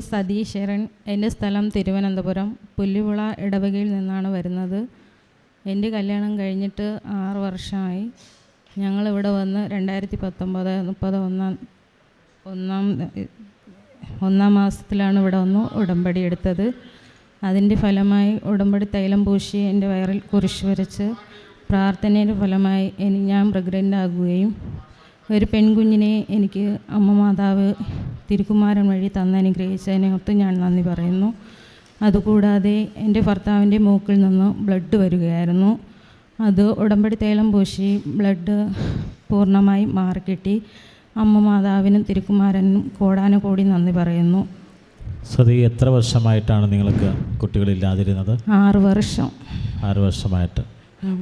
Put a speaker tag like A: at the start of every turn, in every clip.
A: സതീശ്വരൻ എന്റെ സ്ഥലം തിരുവനന്തപുരം. പുല്ലുവിള ഇടവകയിൽ നിന്നാണ് വരുന്നത്. എന്റെ കല്യാണം കഴിഞ്ഞിട്ട് ആറ് വർഷമായി. ഞങ്ങളിവിടെ വന്ന് രണ്ടായിരത്തി പത്തൊമ്പത് മുപ്പത് ഒന്നാം ഒന്നാം ഒന്നാം മാസത്തിലാണ് ഇവിടെ വന്ന് ഉടമ്പടി എടുത്തത്. അതിന്റെ ഫലമായി ഉടമ്പടി തൈലം പൂശി എന്റെ വയറിൽ കുരിശ് വരച്ച് പ്രാർത്ഥനയുടെ ഫലമായി എനി ഞാൻ പ്രഗ്നന്റ് ആകുകയും ഒരു പെൺകുഞ്ഞിനെ എനിക്ക് അമ്മ മാതാവ് തിരുക്കുമാരൻ വഴി തന്നനുഗ്രഹിച്ചതിനകത്ത് ഞാൻ നന്ദി പറയുന്നു. അതുകൂടാതെ എന്റെ ഭർത്താവിന്റെ മൂക്കിൽ നിന്ന് ബ്ലഡ് വരികയായിരുന്നു. അത് ഉടമ്പടി തേലം പൂശി ബ്ലഡ് പൂർണമായി മാറിക്കിട്ടി. അമ്മ മാതാവിനും തിരുക്കുമാരനും കോടാനുകോടി നന്ദി പറയുന്നു.
B: സതി എത്ര വർഷമായിട്ടാണ് നിങ്ങൾക്ക് കുട്ടികളില്ലാതിരുന്നത്
A: ആറ് വർഷം.
B: ആറ് വർഷമായിട്ട്.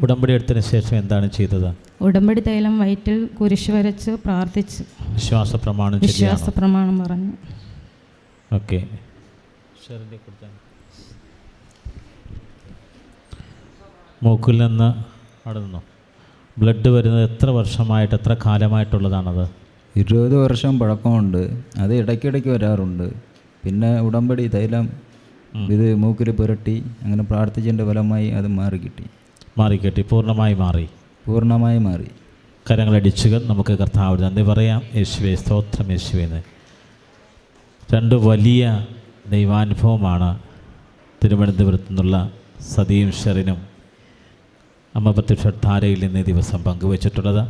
B: ഉടമ്പടി എടുത്തതിന് ശേഷം എന്താണ് ചെയ്തത്?
A: ഉടമ്പടി തൈലം വയറ്റിൽ കുരിശ് വരച്ച് പ്രാർത്ഥിച്ച്.
B: വിശ്വാസ പ്രമാണം
A: വിശ്വാസ പ്രമാണം പറഞ്ഞു.
B: ഓക്കെ. മൂക്കിൽ നിന്ന് അവിടെ നിന്നോ? ബ്ലഡ് വരുന്നത് എത്ര വർഷമായിട്ട് എത്ര കാലമായിട്ടുള്ളതാണത്?
C: ഇരുപത് വർഷം പഴക്കമുണ്ട്. അത് ഇടയ്ക്കിടയ്ക്ക് വരാറുണ്ട്. പിന്നെ ഉടമ്പടി തൈലം ഇത് മൂക്കിൽ പുരട്ടി അങ്ങനെ പ്രാർത്ഥിച്ചതിന്റെ ഫലമായി അത് മാറി കിട്ടി
B: മാറിക്കെട്ടി. പൂർണമായി മാറി.
C: പൂർണമായി മാറി.
B: കരങ്ങളടിച്ചുക നമുക്ക് കർത്താവ് നന്ദി പറയാം. യേശുവേ സ്തോത്രം യേശുവേന്ന് രണ്ട് വലിയ ദൈവാനുഭവമാണ് തിരുവനന്തപുരത്തു നിന്നുള്ള സതീം ഷെറിനും അമ്മ പ്രത്യക്ഷ ധാരയിൽ നിന്ന് ദിവസം പങ്കുവച്ചിട്ടുള്ളത്.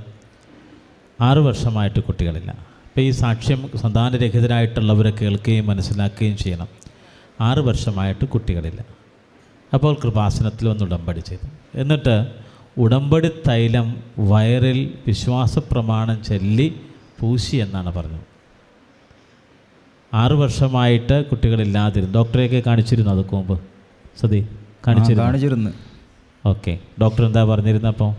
B: ആറു വർഷമായിട്ട് കുട്ടികളില്ല. അപ്പോൾ ഈ സാക്ഷ്യം സന്താനരഹിതരായിട്ടുള്ളവരെ കേൾക്കുകയും മനസ്സിലാക്കുകയും ചെയ്യണം. ആറ് വർഷമായിട്ട് കുട്ടികളില്ല. അപ്പോൾ കൃപാസനത്തിൽ ഒന്ന് ഉടമ്പടി ചെയ്തു. എന്നിട്ട് ഉടമ്പടി തൈലം വയറിൽ വിശ്വാസപ്രമാണം ചൊല്ലി പൂശി എന്നാണ് പറഞ്ഞത്. ആറു വർഷമായിട്ട് കുട്ടികളില്ലാതിരുന്നു. ഡോക്ടറെയൊക്കെ കാണിച്ചിരുന്നു അതൊക്കെ മുമ്പ്? സതി കാണിച്ചിരുന്നു?
C: കാണിച്ചിരുന്നു.
B: ഓക്കെ. ഡോക്ടർ എന്താ പറഞ്ഞിരുന്നത് അപ്പോൾ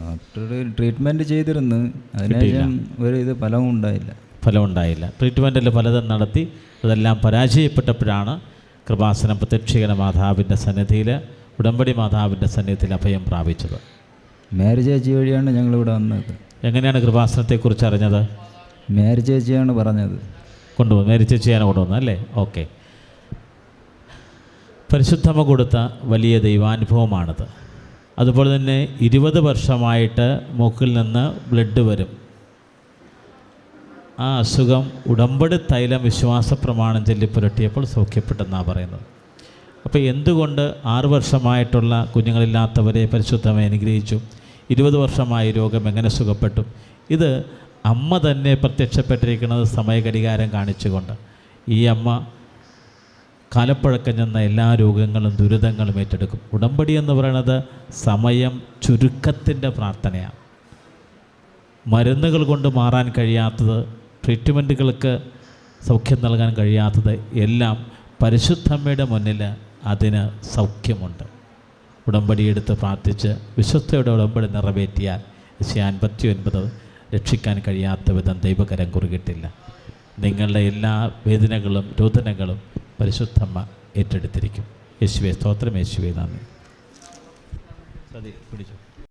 C: ഡോക്ടർ ട്രീറ്റ്മെന്റ് ചെയ്തിരുന്നു. അതിനുശേഷം ഒരു ഇത് ഫലവും ഉണ്ടായില്ല.
B: ഫലമുണ്ടായില്ല. ട്രീറ്റ്മെന്റിൽ പലതും നടത്തി അതെല്ലാം പരാജയപ്പെട്ടപ്പോഴാണ് കൃപാസനം പ്രത്യക്ഷീകരണ മാതാവിന്റെ സന്നിധിയിൽ ഉടമ്പടി മാതാവിന്റെ സന്നിധിയിൽ അഭയം പ്രാപിച്ചത്.
C: മാരേജ് ചേച്ചി വഴിയാണ് ഞങ്ങളിവിടെ വന്നത്.
B: എങ്ങനെയാണ് കൃപാസനത്തെക്കുറിച്ച് അറിഞ്ഞത്?
C: മാരേജ് ചേച്ചിയാണ് പറഞ്ഞത്.
B: കൊണ്ടുവന്നു മാരേജ് ചേച്ചിയാണ് കൊണ്ടുവന്നത് അല്ലേ? ഓക്കെ പരിശുദ്ധമ കൊടുത്ത വലിയ ദൈവാനുഭവമാണത്. അതുപോലെ തന്നെ ഇരുപത് വർഷമായിട്ട് മൂക്കിൽ നിന്ന് ബ്ലഡ് വരും. ആ അസുഖം ഉടമ്പടി തൈലം വിശ്വാസ പ്രമാണം ചൊല്ലി പുരട്ടിയപ്പോൾ സൗഖ്യപ്പെട്ടെന്നാണ് പറയുന്നത്. അപ്പോൾ എന്തുകൊണ്ട് ആറു വർഷമായിട്ടുള്ള കുഞ്ഞുങ്ങളില്ലാത്തവരെ പരിശുദ്ധമായി അനുഗ്രഹിച്ചു? ഇരുപത് വർഷമായി രോഗം എങ്ങനെ സുഖപ്പെട്ടു? ഇത് അമ്മ തന്നെ പ്രത്യക്ഷപ്പെട്ടിരിക്കുന്നത് സമയഘടികാരം കാണിച്ചുകൊണ്ട്. ഈ അമ്മ കാലപ്പഴക്കം ചെന്ന എല്ലാ രോഗങ്ങളും ദുരിതങ്ങളും ഏറ്റെടുക്കും. ഉടമ്പടി എന്ന് പറയുന്നത് സമയം ചുരുക്കത്തിന്റെ പ്രാർത്ഥനയാണ്. മരുന്നുകൾ കൊണ്ട് മാറാൻ കഴിയാത്തത് ട്രീറ്റ്മെന്റുകൾക്ക് സൗഖ്യം നൽകാൻ കഴിയാത്തത് എല്ലാം പരിശുദ്ധമ്മയുടെ മുന്നിൽ അതിന് സൗഖ്യമുണ്ട്. ഉടമ്പടി എടുത്ത് പ്രാർത്ഥിച്ച് വിശ്വസ്തയുടെ ഉടമ്പടി നിറവേറ്റിയാൽ എസ് അൻപത്തി ഒൻപത് രക്ഷിക്കാൻ കഴിയാത്ത വിധം ദൈവകരം കുറുകിട്ടില്ല. നിങ്ങളുടെ എല്ലാ വേദനകളും രോദനകളും പരിശുദ്ധമ്മ ഏറ്റെടുത്തിരിക്കും. യേശുവേ സ്തോത്രം യേശുവേ നന്ദി. പിടിച്ചു.